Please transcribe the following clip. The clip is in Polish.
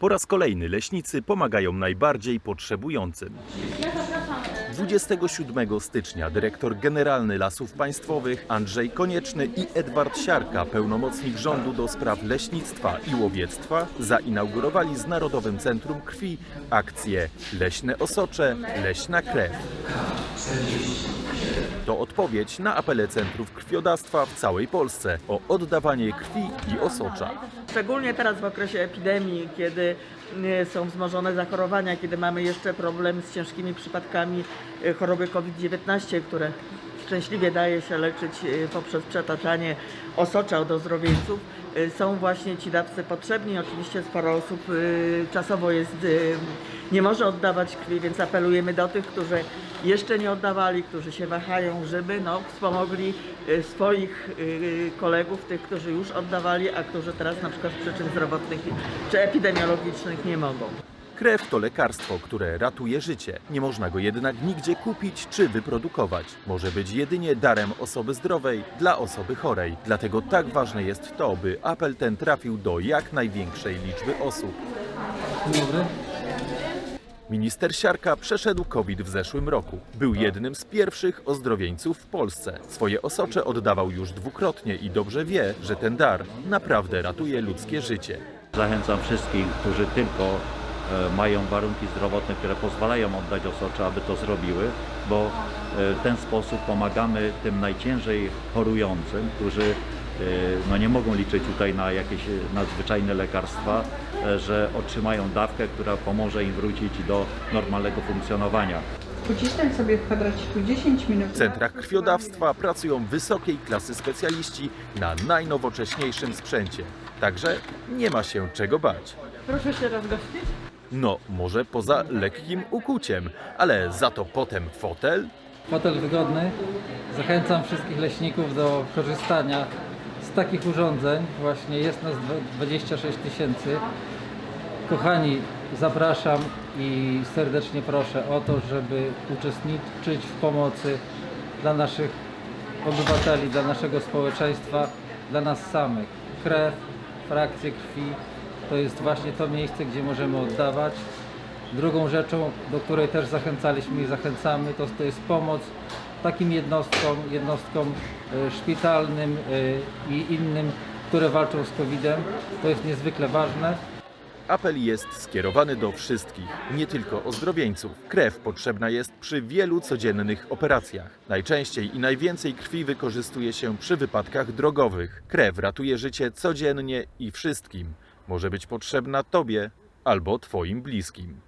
Po raz kolejny leśnicy pomagają najbardziej potrzebującym. 27 stycznia dyrektor generalny Lasów Państwowych Andrzej Konieczny i Edward Siarka, pełnomocnik rządu do spraw leśnictwa i łowiectwa, zainaugurowali z Narodowym Centrum Krwi akcję Leśne Osocze, Leśna Krew. To odpowiedź na apele centrów krwiodawstwa w całej Polsce o oddawanie krwi i osocza. Szczególnie teraz w okresie epidemii, kiedy e, są wzmożone zachorowania, kiedy mamy jeszcze problem z ciężkimi przypadkami e, choroby COVID-19, które szczęśliwie daje się leczyć e, poprzez przetaczanie osocza od ozdrowieńców, e, są właśnie ci dawcy potrzebni. Oczywiście sporo osób czasowo jest, nie może oddawać krwi, więc apelujemy do tych, którzy jeszcze nie oddawali, którzy się wahają, żeby no, wspomogli e, swoich e, kolegów, tych, którzy już oddawali, a którzy teraz na przykład z przyczyn zdrowotnych czy epidemiologicznych nie mogą. Krew to lekarstwo, które ratuje życie. Nie można go jednak nigdzie kupić czy wyprodukować. Może być jedynie darem osoby zdrowej dla osoby chorej. Dlatego tak ważne jest to, by apel ten trafił do jak największej liczby osób. Dzień dobry. Minister Siarka przeszedł COVID w zeszłym roku. Był jednym z pierwszych ozdrowieńców w Polsce. Swoje osocze oddawał już dwukrotnie i dobrze wie, że ten dar naprawdę ratuje ludzkie życie. Zachęcam wszystkich, którzy tylko e, mają warunki zdrowotne, które pozwalają oddać osocze, aby to zrobiły, bo e, w ten sposób pomagamy tym najciężej chorującym, którzy no nie mogą liczyć tutaj na jakieś e, nadzwyczajne lekarstwa, e, że otrzymają dawkę, która pomoże im wrócić do normalnego funkcjonowania. Uciśnij sobie w kwadraciku 10 minut. W centrach krwiodawstwa pracują wysokiej klasy specjaliści na najnowocześniejszym sprzęcie. Także nie ma się czego bać. Proszę się rozgościć. No, może poza lekkim ukuciem, ale za to potem fotel? Fotel wygodny. Zachęcam wszystkich leśników do korzystania z takich urządzeń. Właśnie jest nas dwa- 26 tysięcy. Kochani, zapraszam i serdecznie proszę o to, żeby uczestniczyć w pomocy dla naszych obywateli, dla naszego społeczeństwa, dla nas samych. Krew, frakcje krwi to jest właśnie to miejsce, gdzie możemy oddawać. Drugą rzeczą, do której też zachęcaliśmy i zachęcamy, to, to jest pomoc takim jednostkom, jednostkom e, szpitalnym e, i innym, które walczą z COVID-em. To jest niezwykle ważne. Apel jest skierowany do wszystkich, nie tylko ozdrowieńców. Krew potrzebna jest przy wielu codziennych operacjach. Najczęściej i najwięcej krwi wykorzystuje się przy wypadkach drogowych. Krew ratuje życie codziennie i wszystkim. Może być potrzebna Tobie albo Twoim bliskim.